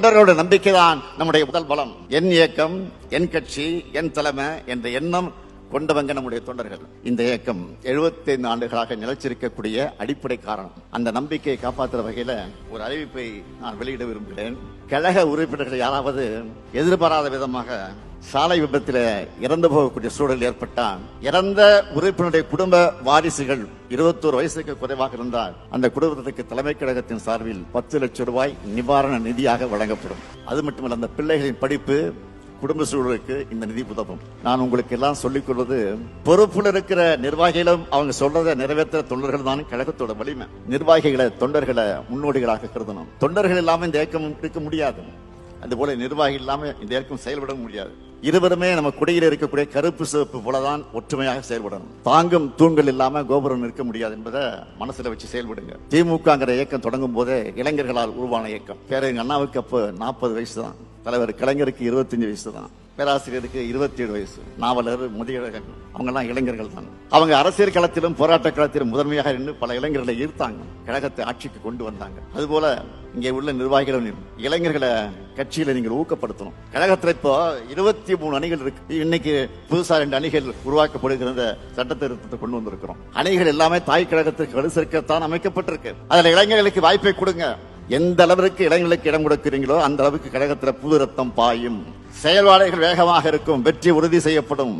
தொண்டர்களோட நம்பிக்கை தான் நம்முடைய முதல் பலம். என் இயக்கம் என் கட்சி என் தலைமை என்ற எண்ணம் கொண்டவங்க நம்முடைய தொண்டர்கள். இந்த இயக்கம் 75 ஆண்டுகளாக நிலைச்சிருக்கக்கூடிய அடிப்படை காரணம். அந்த நம்பிக்கையை காப்பாற்றுற வகையில ஒரு அறிவிப்பை நான் வெளியிட விரும்புகிறேன். கழக உறுப்பினர்கள் யாராவது எதிர்பாராத விதமாக சாலை விபத்தில் இறந்து போகக்கூடிய சூழல் ஏற்பட்டால் இறந்த உறுப்பினருடைய குடும்ப வாரிசுகள் இருபத்தோரு வயசுக்கு குறைவாக இருந்தால் அந்த குடும்பத்துக்கு தலைமை கழகத்தின் சார்பில் பத்து லட்சம் ரூபாய் நிவாரண நிதியாக வழங்கப்படும். அது மட்டுமல்ல அந்த பிள்ளைகளின் படிப்பு குடும்ப சூழலுக்கு இந்த நிதி உதவும். நான் உங்களுக்கு எல்லாம் சொல்லிக் கொள்வது பொறுப்புல இருக்கிற நிர்வாகிகளும் அவங்க சொல்றதை நிறைவேற்ற தொண்டர்கள் தான் கழகத்தோட வலிமை. நிர்வாகிகளை தொண்டர்களை முன்னோடிகளாக கருதணும். தொண்டர்கள் இல்லாமல் இந்த இயக்கம் இருக்க முடியாது. அதுபோல நிர்வாகி இல்லாம இந்த இயக்கம் செயல்பட முடியாது. இருவருமே நம்ம குடையில் இருக்கக்கூடிய கருப்பு சிவப்பு போலதான் ஒற்றுமையாக செயல்படணும். தாங்கும் தூண்கள் இல்லாம கோபுரம் நிற்க முடியாது என்பதை மனசுல வச்சு செயல்படுங்க. திமுகங்கிற இயக்கம் தொடங்கும் போதே இளைஞர்களால் உருவான இயக்கம். பேரறிஞர் அண்ணாவுக்கு அப்போ நாற்பது வயசு தான். தலைவர் கலைஞருக்கு இருபத்தஞ்சு வயசு தான் பேராசிரியருக்கு இருபத்தி ஏழு வயசு நாவலர் முதியழகன் அவங்கெல்லாம் இளைஞர்கள் தான். அவங்க அரசியல் களத்திலும் போராட்ட களத்திலும் முதன்மையாக நின்று பல இளைஞர்களை ஈர்த்தாங்க கழகத்தை ஆட்சிக்கு கொண்டு வந்தாங்க. அதுபோல இங்கே உள்ள நிர்வாகிகளும் இளைஞர்களை கட்சியில நீங்கள் ஊக்கப்படுத்தணும். கழகத்தில் இப்போ இருபத்தி மூணு அணிகள் இருக்கு. இன்னைக்கு புதுசா ரெண்டு அணிகள் உருவாக்கப்படுகிற சட்ட திருத்தத்தை கொண்டு வந்திருக்கிறோம். அணிகள் எல்லாமே தாய் கழகத்திற்கு வலு சேர்க்கத்தான் அமைக்கப்பட்டிருக்கு. அதில் இளைஞர்களுக்கு வாய்ப்பை கொடுங்க. எந்த அளவிற்கு இடங்களுக்கு இடம் கொடுக்கிறீங்களோ அந்த அளவுக்கு கழகத்தில் புது ரத்தம் பாயும். செயல்பாடுகள் வேகமாக இருக்கும். வெற்றி உறுதி செய்யப்படும்.